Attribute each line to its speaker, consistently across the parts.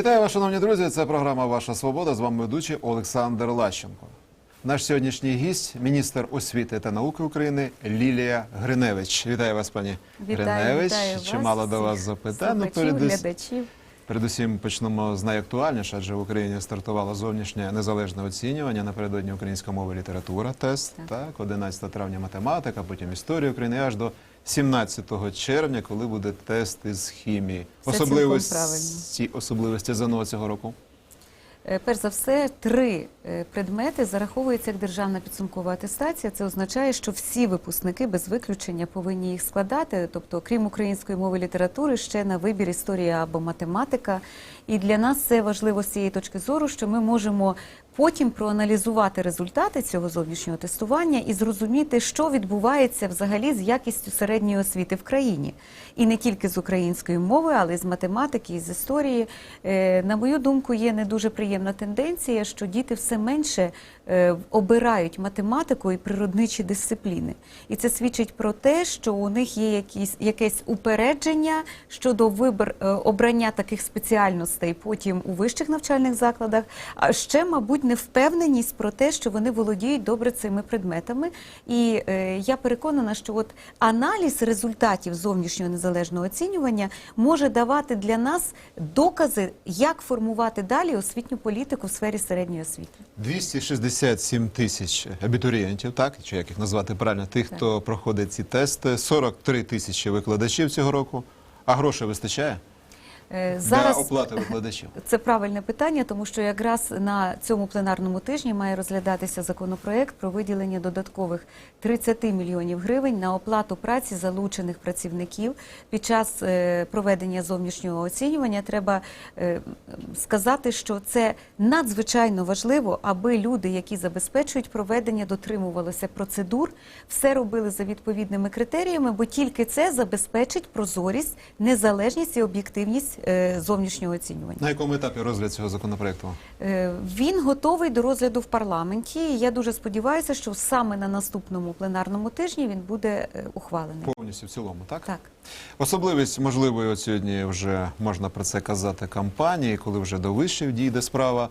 Speaker 1: Вітаю вас, шановні друзі. Це програма Ваша Свобода. З вами ведучий Олександр Лащенко. Наш сьогоднішній гість, міністр освіти та науки України Лілія Гриневич. Вітаю вас, пані Гриневич.
Speaker 2: вітаю
Speaker 1: Чимало
Speaker 2: вас,
Speaker 1: до вас запитань. Ну, передус-
Speaker 2: глядачів.
Speaker 1: Передусім почнемо з найактуальніше, адже в Україні стартувало зовнішнє незалежне оцінювання напередодні українська мова і література. Тест
Speaker 2: Так.
Speaker 1: так, 11 травня математика, потім історія України аж до 17 червня, коли буде тест із хімії.
Speaker 2: Все
Speaker 1: Особливості особливості ЗНО цього року.
Speaker 2: Е, Перш за все, три е, предмети зараховуються як державна підсумкова атестація. Це означає, що всі випускники без виключення повинні їх складати. Тобто, крім української мови і літератури, ще на вибір історія або математика. І для нас це важливо з цієї точки зору, що ми можемо потім проаналізувати результати цього зовнішнього тестування і зрозуміти, що відбувається взагалі з якістю середньої освіти в країні. І не тільки з української мови, але й з математики, і з історії. Е, На мою думку, є не дуже приємна тенденція, що діти все менше е, обирають математику і природничі дисципліни. І це свідчить про те, що у них є якісь, якесь упередження щодо вибор е, обрання таких спеціальностей потім у вищих навчальних закладах, а ще, мабуть, невпевненість про те, що вони володіють добре цими предметами. І е, я переконана, що от аналіз результатів зовнішнього незалежного оцінювання може давати для нас докази, як формувати далі освітню політику в сфері середньої освіти.
Speaker 1: 267 тисяч абітурієнтів, так чи як їх назвати правильно, тих,
Speaker 2: Так.
Speaker 1: хто проходить ці тести, 43 тисячі викладачів цього року. А грошей вистачає
Speaker 2: Е,
Speaker 1: для оплати викладачів?
Speaker 2: Це правильне питання, тому що якраз на цьому пленарному тижні має розглядатися законопроект про виділення додаткових 30 мільйонів гривень на оплату праці залучених працівників під час е, проведення зовнішнього оцінювання. Треба е, сказати, що це надзвичайно важливо, аби люди, які забезпечують проведення, дотримувалися процедур, все робили за відповідними критеріями, бо тільки це забезпечить прозорість, незалежність і об'єктивність зовнішнього оцінювання.
Speaker 1: На якому етапі розгляд цього законопроекту?
Speaker 2: Е, Він готовий до розгляду в парламенті. і Я дуже сподіваюся, що саме на наступному пленарному тижні він буде е, ухвалений.
Speaker 1: Повністю в цілому, так?
Speaker 2: Так.
Speaker 1: Особливість можливої от сьогодні вже можна про це казати кампанії, коли вже до вищих дійде справа.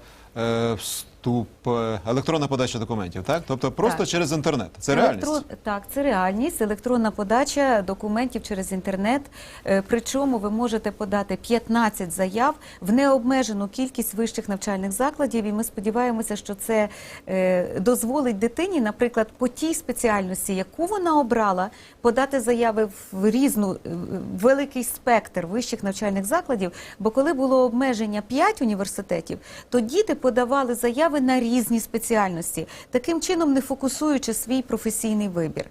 Speaker 1: Е, е, електронна подача документів, так тобто просто
Speaker 2: Так.
Speaker 1: через інтернет. Це
Speaker 2: Електро-
Speaker 1: реальність.
Speaker 2: Так, це реальність. Електронна подача документів через інтернет. Е, Причому ви можете подати 15 заяв в необмежену кількість вищих навчальних закладів. І ми сподіваємося, що це е, дозволить дитині, наприклад, по тій спеціальності, яку вона обрала, подати заяви в різну великий спектр вищих навчальних закладів. Бо коли було обмеження 5 університетів, то діти подавали заяви на різні спеціальності, таким чином не фокусуючи свій професійний вибір.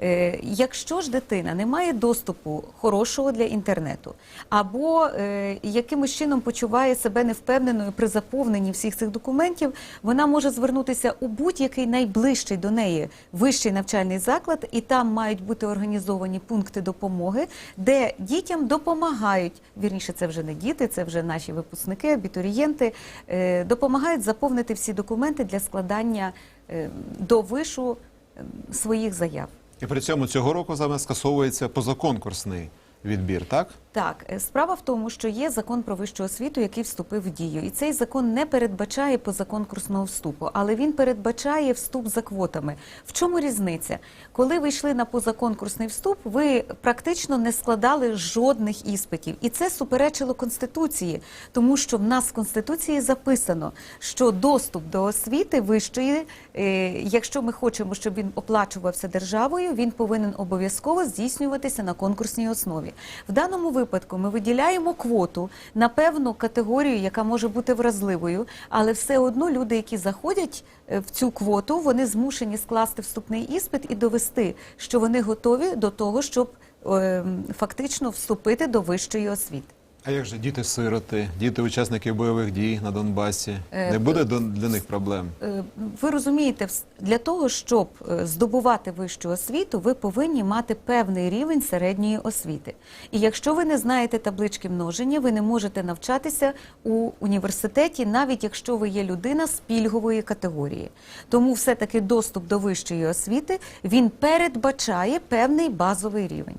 Speaker 2: Е, якщо ж дитина не має доступу хорошого для інтернету, або е, якимось чином почуває себе невпевненою при заповненні всіх цих документів, вона може звернутися у будь-який найближчий до неї вищий навчальний заклад, і там мають бути організовані пункти допомоги, де дітям допомагають. Вірніше, це вже не діти, це вже наші випускники, абітурієнти, е, допомагають заповнити всі документи для складання е, до вишу е, своїх заяв.
Speaker 1: І при цьому цього року саме скасовується позаконкурсний відбір, так?
Speaker 2: Так, е, справа в тому, що є закон про вищу освіту, який вступив в дію, і цей закон не передбачає позаконкурсного вступу, але він передбачає вступ за квотами. В чому різниця? Коли ви йшли на позаконкурсний вступ, ви практично не складали жодних іспитів, і це суперечило конституції, тому що в нас в конституції записано, що доступ до освіти вищої, е, якщо ми хочемо, щоб він оплачувався державою, він повинен обов'язково здійснюватися на конкурсній основі. В даному випадку ми виділяємо квоту на певну категорію, яка може бути вразливою, але все одно люди, які заходять е, в цю квоту, вони змушені скласти вступний іспит і довести, що вони готові до того, щоб е, фактично вступити до вищої освіти.
Speaker 1: А як же діти-сироти, діти учасники бойових дій на Донбасі?
Speaker 2: Е,
Speaker 1: Не буде для них проблем?
Speaker 2: Е, Ви розумієте, для того, щоб е, здобувати вищу освіту, ви повинні мати певний рівень середньої освіти. І якщо ви не знаєте таблички множення, ви не можете навчатися у університеті, навіть якщо ви є людина з пільгової категорії. Тому все-таки доступ до вищої освіти він передбачає певний базовий рівень.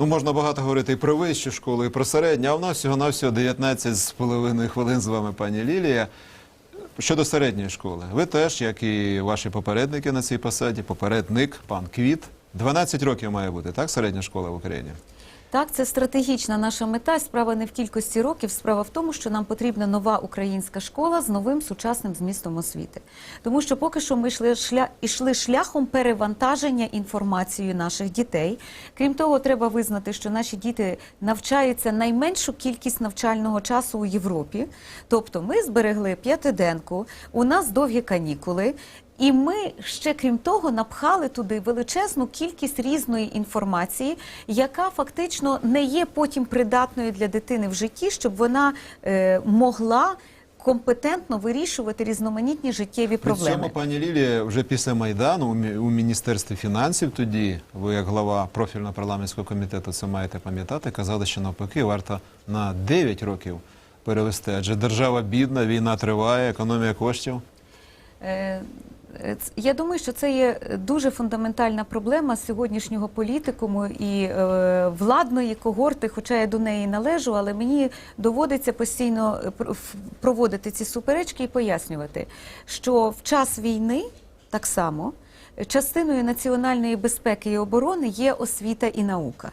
Speaker 1: Ну, можна багато говорити і про вищу школу, і про середню, а в нас всього-навсього 19 з половиною хвилин з вами, пані Лілія. Щодо середньої школи, ви теж, як і ваші попередники на цій посаді, попередник, пан Квіт, 12 років має бути, так, середня школа в Україні?
Speaker 2: Так, це стратегічна наша мета. Справа не в кількості років, справа в тому, що нам потрібна нова українська школа з новим сучасним змістом освіти. Тому що поки що ми йшли, шля... йшли шляхом перевантаження інформацією наших дітей. Крім того, треба визнати, що наші діти навчаються найменшу кількість навчального часу у Європі. Тобто ми зберегли п'ятиденку, у нас довгі канікули. І ми ще крім того напхали туди величезну кількість різної інформації, яка фактично не є потім придатною для дитини в житті, щоб вона е, могла компетентно вирішувати різноманітні життєві
Speaker 1: При цьому, пані Лілія, вже після Майдану у Мі- у Міністерстві фінансів тоді, ви як глава профільного парламентського комітету це маєте пам'ятати, казали, що навпаки варто на 9 років перевести, адже держава бідна, війна триває, економія коштів.
Speaker 2: Е, Я думаю, що це є дуже фундаментальна проблема сьогоднішнього політикуму і е, владної когорти, хоча я до неї належу, але мені доводиться постійно е, проводити ці суперечки і пояснювати, що в час війни так само частиною національної безпеки і оборони є освіта і наука.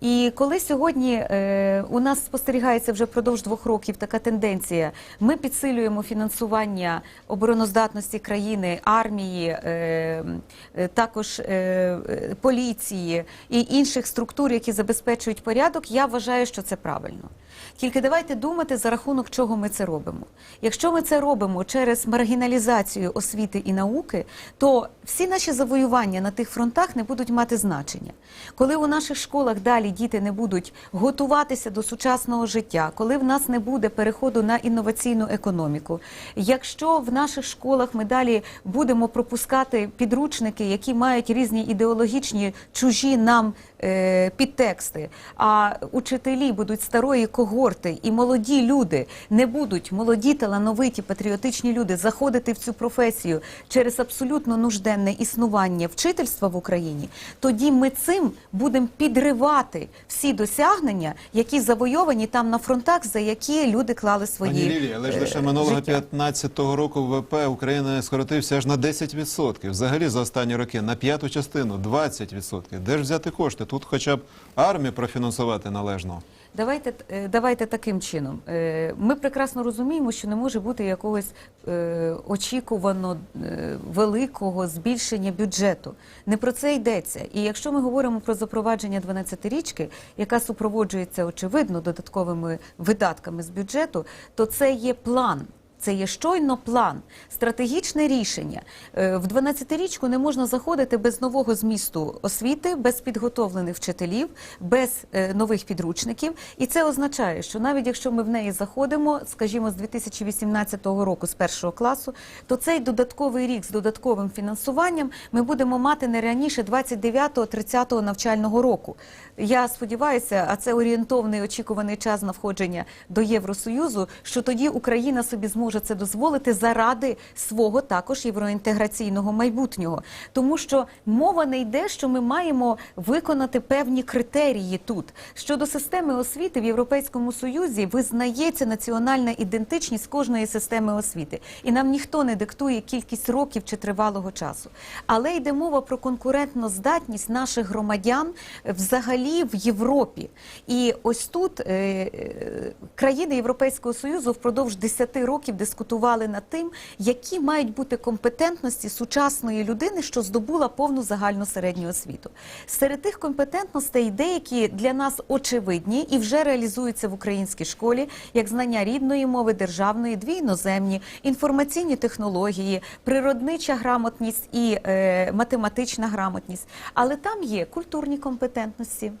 Speaker 2: І коли сьогодні е, у нас спостерігається вже впродовж двох років така тенденція, ми підсилюємо фінансування обороноздатності країни, армії, е, е, також е, е, поліції і інших структур, які забезпечують порядок, я вважаю, що це правильно. Тільки давайте думати, за рахунок чого ми це робимо. Якщо ми це робимо через маргіналізацію освіти і науки, то всі наші завоювання на тих фронтах не будуть мати значення. Коли у наших школах далі діти не будуть готуватися до сучасного життя, коли в нас не буде переходу на інноваційну економіку, якщо в наших школах ми далі будемо пропускати підручники, які мають різні ідеологічні чужі нам підтексти, а учителі будуть старої когорти і молоді люди не будуть молоді, талановиті, патріотичні люди заходити в цю професію через абсолютно нужденне існування вчительства в Україні, тоді ми цим будемо підривати всі досягнення, які завойовані там на фронтах, за які люди клали свої
Speaker 1: Пані Лілія, але ж
Speaker 2: е,
Speaker 1: лише минулого
Speaker 2: життя.
Speaker 1: 15-го року ВВП України скоротився аж на 10%. Взагалі за останні роки на п'яту частину 20%. Де ж взяти кошти? Тут хоча б армію профінансувати належно.
Speaker 2: Давайте, е, давайте таким чином. Е, Ми прекрасно розуміємо, що не може бути якогось е, очікувано великого збільшення бюджету. Не про це йдеться. І якщо ми говоримо про запровадження 12-річки, яка супроводжується очевидно додатковими видатками з бюджету, то це є план. Це є щойно план, стратегічне рішення. Е, В 12-річку не можна заходити без нового змісту освіти, без підготовлених вчителів, без е, нових підручників. І це означає, що навіть якщо ми в неї заходимо, скажімо, з 2018 року, з першого класу, то цей додатковий рік з додатковим фінансуванням ми будемо мати не раніше 29-30 навчального року. Я сподіваюся, а це орієнтовний очікуваний час на входження до Євросоюзу, що тоді Україна собі зможе це дозволити заради свого також євроінтеграційного майбутнього, тому що мова не йде, що ми маємо виконати певні критерії тут щодо системи освіти в Європейському Союзі. Визнається національна ідентичність кожної системи освіти, і нам ніхто не диктує кількість років чи тривалого часу. Але йде мова про конкурентну здатність наших громадян взагалі в Європі. І ось тут е, е, країни Європейського Союзу впродовж 10 років дискутували над тим, які мають бути компетентності сучасної людини, що здобула повну загальну середню освіту. Серед тих компетентностей деякі для нас очевидні і вже реалізуються в українській школі, як знання рідної мови, державної, дві іноземні, інформаційні технології, природнича грамотність і е, математична грамотність. Але там є культурні компетентності.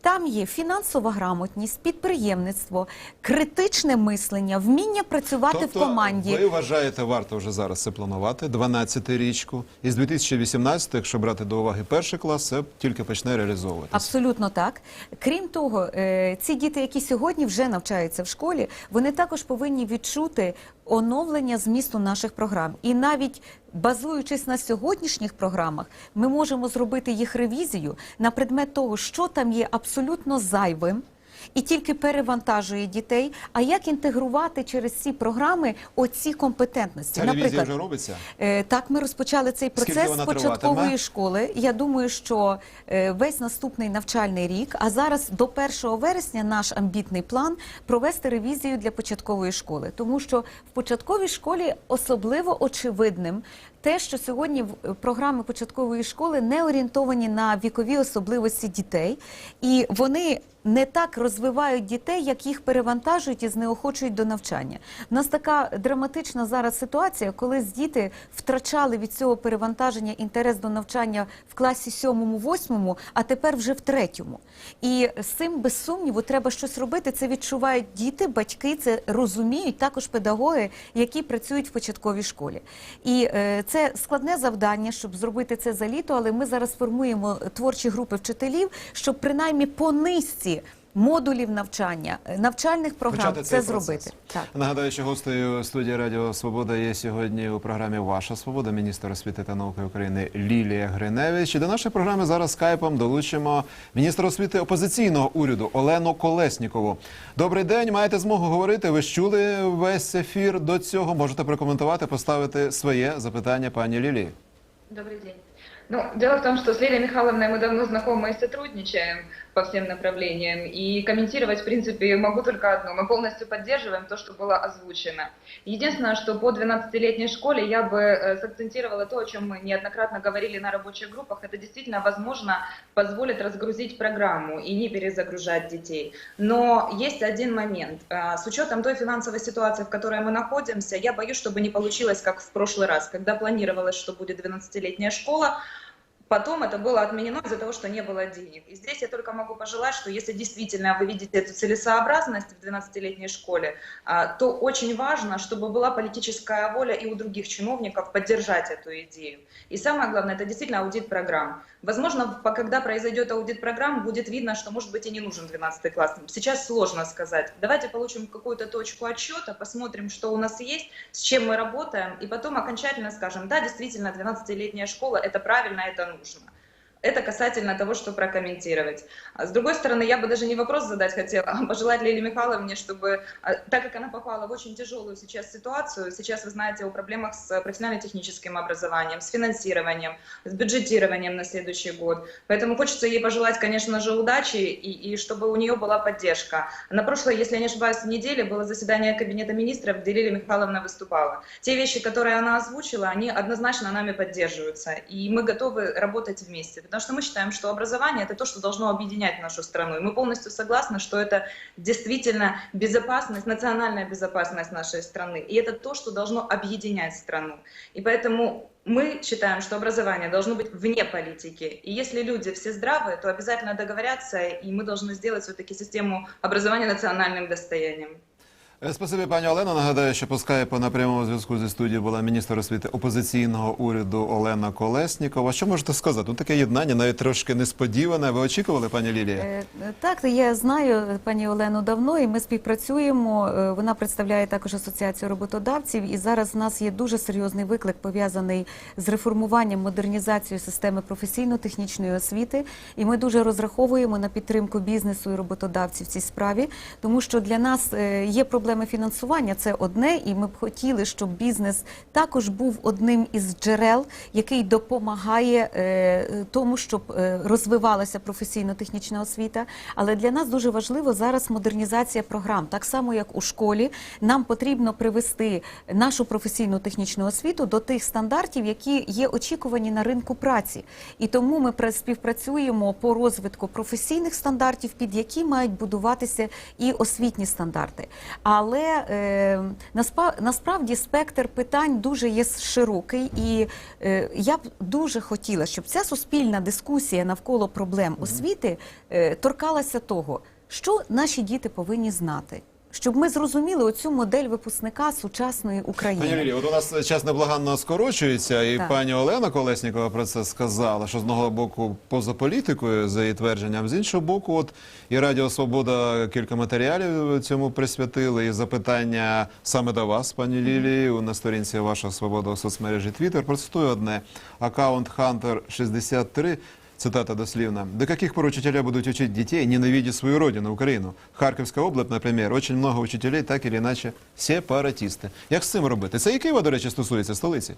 Speaker 2: Там є фінансова грамотність, підприємництво, критичне мислення, вміння працювати в команді.
Speaker 1: Тобто ви вважаєте, варто вже зараз це планувати, 12-річку. І з 2018, якщо брати до уваги перший клас, це тільки почне реалізовуватися.
Speaker 2: Абсолютно так. Крім того, е, ці діти, які сьогодні вже навчаються в школі, вони також повинні відчути оновлення змісту наших програм. І навіть базуючись на сьогоднішніх програмах, ми можемо зробити їх ревізію на предмет того, що там є абсолютно зайвим. І тільки перевантажує дітей. А як інтегрувати через ці програми оці компетентності?
Speaker 1: Ця ревізія вже робиться?
Speaker 2: Е, Так, ми розпочали цей процес з початкової
Speaker 1: триватиме?
Speaker 2: школи. Я думаю, що е, весь наступний навчальний рік, а зараз до 1 вересня наш амбітний план провести ревізію для початкової школи, тому що в початковій школі особливо очевидним. Те, що сьогодні е, програми початкової школи не орієнтовані на вікові особливості дітей, і вони не так розвивають дітей, як їх перевантажують і знеохочують до навчання. У нас така драматична зараз ситуація, коли діти втрачали від цього перевантаження інтерес до навчання в класі сьомому-восьмому, а тепер вже в третьому. І з цим без сумніву треба щось робити. Це відчувають діти, батьки, це розуміють також педагоги, які працюють в початковій школі. І е, це складне завдання, щоб зробити це за літо, але ми зараз формуємо творчі групи вчителів, щоб принаймні по низці модулів навчання, е, навчальних програм
Speaker 1: Почати
Speaker 2: це
Speaker 1: цей
Speaker 2: зробити.
Speaker 1: процес.
Speaker 2: Так.
Speaker 1: Нагадаю, що гостею студії Радіо Свобода є сьогодні у програмі Ваша Свобода, міністр освіти та науки України Лілія Гриневич. І до нашої програми зараз скайпом долучимо міністра освіти опозиційного уряду Олену Колеснікову. Добрий день, маєте змогу говорити. Ви ж чули весь ефір до цього. Можете прокоментувати, поставити своє запитання пані Лілії.
Speaker 3: Добрый день. Ну, дело в том, что с Лилией Михайловной мы давно знакомы и сотрудничаем По всем направлениям. И комментировать, в принципе, могу только одно. Мы полностью поддерживаем то, что было озвучено. Единственное, что по 12-летней школе я бы э, сакцентировала то, о чем мы неоднократно говорили на рабочих группах. Это действительно, возможно, позволит разгрузить программу и не перезагружать детей. Но есть один момент. Э, С учетом той финансовой ситуации, в которой мы находимся, я боюсь, чтобы не получилось, как в прошлый раз, когда планировалось, что будет 12-летняя школа, Потом это было отменено из-за того, что не было денег. И здесь я только могу пожелать, что если действительно вы видите эту целесообразность в 12-летней школе, а, то очень важно, чтобы была политическая воля и у других чиновников поддержать эту идею. И самое главное, это действительно аудит программ. Возможно, когда произойдет аудит программ, будет видно, что, может быть, и не нужен 12 класс. Сейчас сложно сказать. Давайте получим какую-то точку отсчета, посмотрим, что у нас есть, с чем мы работаем, и потом окончательно скажем, да, действительно, 12-летняя школа, это правильно, это usually Это касательно того, что прокомментировать. А С другой стороны, я бы даже не вопрос задать хотела, а пожелать Лилии Михайловне, чтобы, а, так как она попала в очень тяжелую сейчас ситуацию, сейчас вы знаете о проблемах с профессионально-техническим образованием, с финансированием, с бюджетированием на следующий год. Поэтому хочется ей пожелать, конечно же, удачи и, и чтобы у нее была поддержка. На прошлой, если я не ошибаюсь, неделе было заседание Кабинета министров, где Лилия Михайловна выступала. Те вещи, которые она озвучила, они однозначно нами поддерживаются. И мы готовы работать вместе. Потому что мы считаем, что образование – это то, что должно объединять нашу страну. И мы полностью согласны, что это действительно безопасность, национальная безопасность нашей страны. И это то, что должно объединять страну. И поэтому мы считаем, что образование должно быть вне политики. И если люди все здравые, то обязательно договорятся, и мы должны сделать все-таки систему образования национальным достоянием.
Speaker 1: Е, Спасибі, пані Олено. Нагадаю, що по скайпу на прямому зв'язку зі студією була міністр освіти опозиційного уряду Олена Колеснікова. Що можете сказати? Ну таке єднання навіть трошки несподіване. Ви очікували, пані Лілія?
Speaker 2: Е, Так, я знаю пані Олену давно, і ми співпрацюємо. Е, Вона представляє також асоціацію роботодавців. І зараз в нас є дуже серйозний виклик пов'язаний з реформуванням модернізацією системи професійно-технічної освіти. І ми дуже розраховуємо на підтримку бізнесу і роботодавців в цій справі, тому що для нас є проблеми фінансування. Це одне, і ми б хотіли, щоб бізнес також був одним із джерел, який допомагає е, тому, щоб е, розвивалася професійно-технічна освіта. Але для нас дуже важливо зараз модернізація програм. Так само, як у школі, нам потрібно привести нашу професійну технічну освіту до тих стандартів, які є очікувані на ринку праці. І тому ми пра- співпрацюємо по розвитку професійних стандартів, під які мають будуватися і освітні стандарти. Але е, наспа- насправді спектр питань дуже є широкий, і е, я б дуже хотіла, щоб ця суспільна дискусія навколо проблем освіти е, торкалася того, що наші діти повинні знати. Щоб ми зрозуміли оцю модель випускника сучасної
Speaker 1: Пані
Speaker 2: України.
Speaker 1: Лілі, от у нас час неблаганно скорочується, і
Speaker 2: Так.
Speaker 1: пані Олена Колеснікова про це сказала, що з одного боку поза політикою, за її твердженням, з іншого боку, от і Радіо Свобода кілька матеріалів цьому присвятили, і запитання саме до вас, пані Лілії, у- на сторінці ваша свобода у соцмережі Twitter. Процитую одне. Аккаунт Hunter 63 Цитата дослівна. До каких пор учителя будут учить детей, ненавидя свою родину, Украину? Харківська область, наприклад, очень много учителей, так или иначе, сепаратисты. Як з цим робити? Це і Києва, до речі, стосується столиці.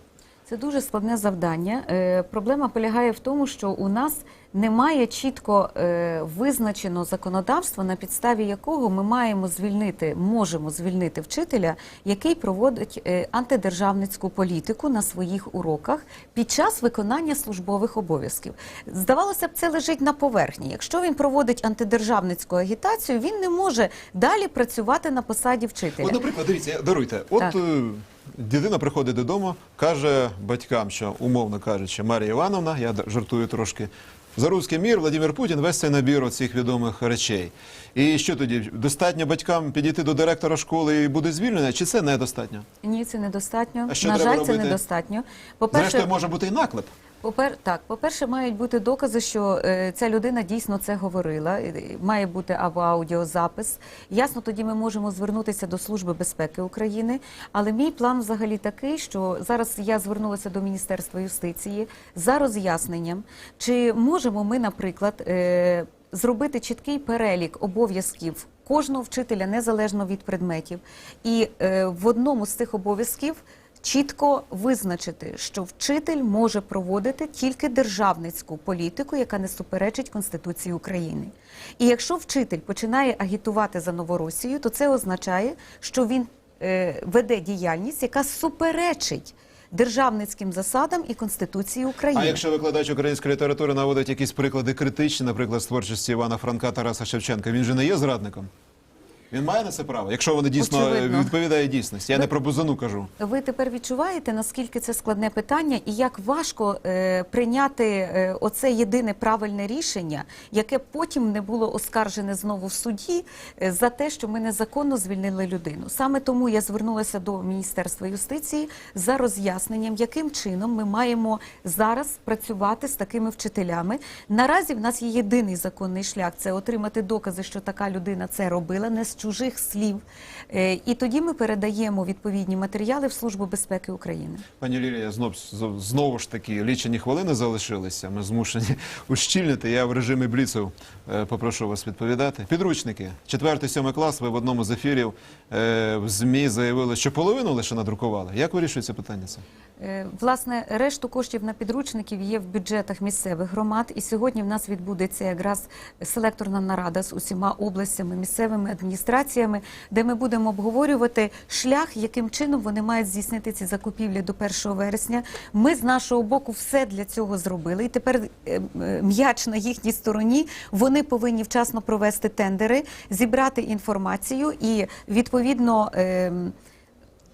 Speaker 2: Це дуже складне завдання. Е, проблема полягає в тому, що у нас немає чітко е, визначеного законодавства, на підставі якого ми маємо звільнити, можемо звільнити вчителя, який проводить е, антидержавницьку політику на своїх уроках під час виконання службових обов'язків. Здавалося б, це лежить на поверхні. Якщо він проводить антидержавницьку агітацію, він не може далі працювати на посаді вчителя.
Speaker 1: От, наприклад, дивіться, даруйте. От
Speaker 2: Так.
Speaker 1: Дитина приходить додому, каже батькам, що умовно кажучи, Марія Івановна, я жартую трошки. За руський мір Владимир Путін весь цей набір цих відомих речей. І що тоді? Достатньо батькам підійти до директора школи і буде звільнення? Чи це недостатньо?
Speaker 2: Ні, це недостатньо.
Speaker 1: А що
Speaker 2: На жаль, це недостатньо. По-перше,
Speaker 1: Зрештою, може бути і наклеп.
Speaker 2: Попер так, по-перше, мають бути докази, що е, ця людина дійсно це говорила. Має бути або аудіозапис. Ясно, тоді ми можемо звернутися до Служби безпеки України. Але мій план взагалі такий, що зараз я звернулася до Міністерства юстиції за роз'ясненням, чи можемо ми, наприклад, е, зробити чіткий перелік обов'язків кожного вчителя незалежно від предметів, і е, в одному з цих обов'язків чітко визначити, що вчитель може проводити тільки державницьку політику, яка не суперечить Конституції України. І якщо вчитель починає агітувати за Новоросію, то це означає, що він е, веде діяльність, яка суперечить державницьким засадам і Конституції України.
Speaker 1: А якщо викладач української літератури наводить якісь приклади критичні, наприклад, з творчості Івана Франка, Тараса Шевченка, він же не є зрадником? Він має на це право, якщо вони дійсно
Speaker 2: Очевидно.
Speaker 1: відповідає дійсності. Я не про бузану кажу.
Speaker 2: Ви тепер відчуваєте, наскільки це складне питання, і як важко е, прийняти е, оце єдине правильне рішення, яке потім не було оскаржене знову в суді е, за те, що ми незаконно звільнили людину. Саме тому я звернулася до Міністерства юстиції за роз'ясненням, яким чином ми маємо зараз працювати з такими вчителями. Наразі в нас є єдиний законний шлях це отримати докази, що така людина це робила, не з чужих слів. Е, І тоді ми передаємо відповідні матеріали в Службу безпеки України.
Speaker 1: Пані Лілія, знов, знову ж таки, лічені хвилини залишилися. Ми змушені ущільнити. Я в режимі бліців е, попрошу вас відповідати. Підручники. Четвертий, сьомий клас. Ви в одному з ефірів е, в ЗМІ заявили, що половину лише надрукували. Як вирішується питання це?
Speaker 2: Власне, решту коштів на підручників є в бюджетах місцевих громад, і сьогодні в нас відбудеться якраз селекторна нарада з усіма областями, місцевими адміністраціями, де ми будемо обговорювати шлях, яким чином вони мають здійснити ці закупівлі до 1 вересня. Ми з нашого боку все для цього зробили. І тепер е, е, м'яч на їхній стороні. Вони повинні вчасно провести тендери, зібрати інформацію і відповідно.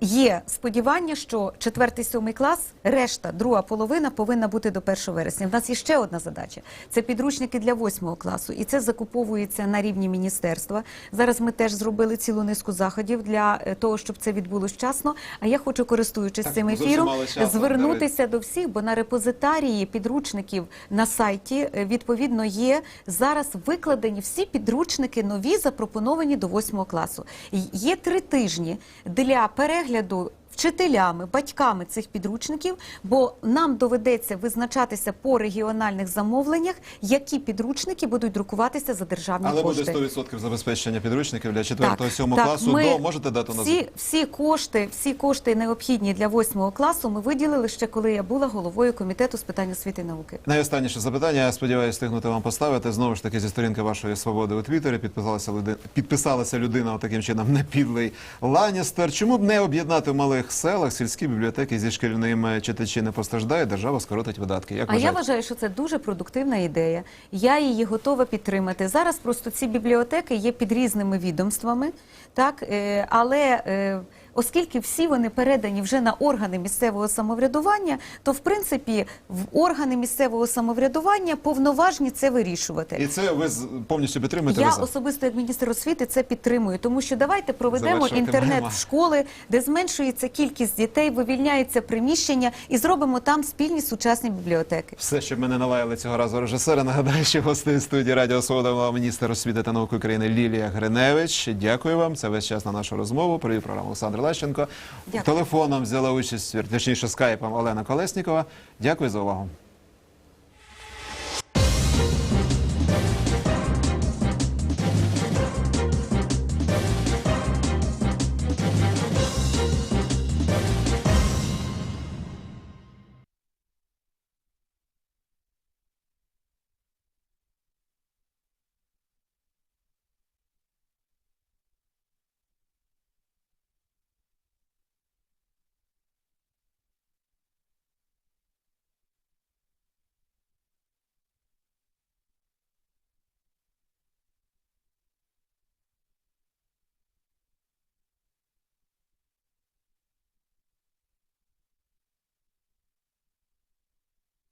Speaker 2: Є сподівання, що 4-7 клас, решта, друга половина повинна бути до 1 вересня. В нас є ще одна задача: це підручники для 8 класу, і це закуповується на рівні міністерства. Зараз ми теж зробили цілу низку заходів для е, того, щоб це відбулося вчасно. А я хочу, користуючись
Speaker 1: Так,
Speaker 2: цим ефіром, звернутися до всіх, бо на репозитарії підручників на сайті е, відповідно є зараз викладені всі підручники нові, запропоновані до 8 класу. Є три тижні для перегляду. núcleo do Вчителями, батьками цих підручників, бо нам доведеться визначатися по регіональних замовленнях, які підручники будуть друкуватися за державні
Speaker 1: Але
Speaker 2: кошти.
Speaker 1: буде 100% забезпечення підручників для 4-7 класу.
Speaker 2: ми
Speaker 1: До можете дату назвати?
Speaker 2: всі, всі кошти, всі кошти необхідні для 8 класу. Ми виділили ще коли я була головою комітету з питань освіти і науки.
Speaker 1: Найостанніше запитання. Я сподіваюся, встигнути вам поставити. Знову ж таки, зі сторінки вашої свободи у Твіттері підписалася людина, підписалася людина таким чином, не підлий Ланістер. Чому б не об'єднати малих малих селах сільські бібліотеки зі шкільними читачі не постраждають, держава скоротить видатки. Як
Speaker 2: А я
Speaker 1: вважаєте?
Speaker 2: вважаю, що це дуже продуктивна ідея. Я її готова підтримати. Зараз просто ці бібліотеки є під різними відомствами, так е, але е, оскільки всі вони передані вже на органи місцевого самоврядування, то в принципі в органи місцевого самоврядування повноважні це вирішувати.
Speaker 1: І це ви повністю підтримуєте?
Speaker 2: Я
Speaker 1: ви
Speaker 2: особисто як міністр освіти це підтримую, тому що давайте проведемо інтернет в школи, де зменшується кількість дітей, вивільняються приміщення, і зробимо там спільні сучасні бібліотеки.
Speaker 1: Все, щоб ми не налаяли цього разу режисера. Нагадаю, що гостею студії Радіо Свобода міністр освіти та науки України Лілія Гриневич. Дякую вам. Це весь час на нашу розмову. Привів програму Олександр Лещенко.
Speaker 2: Дякую.
Speaker 1: Телефоном взяла участь, точніше скайпом Олена Колеснікова. Дякую за увагу.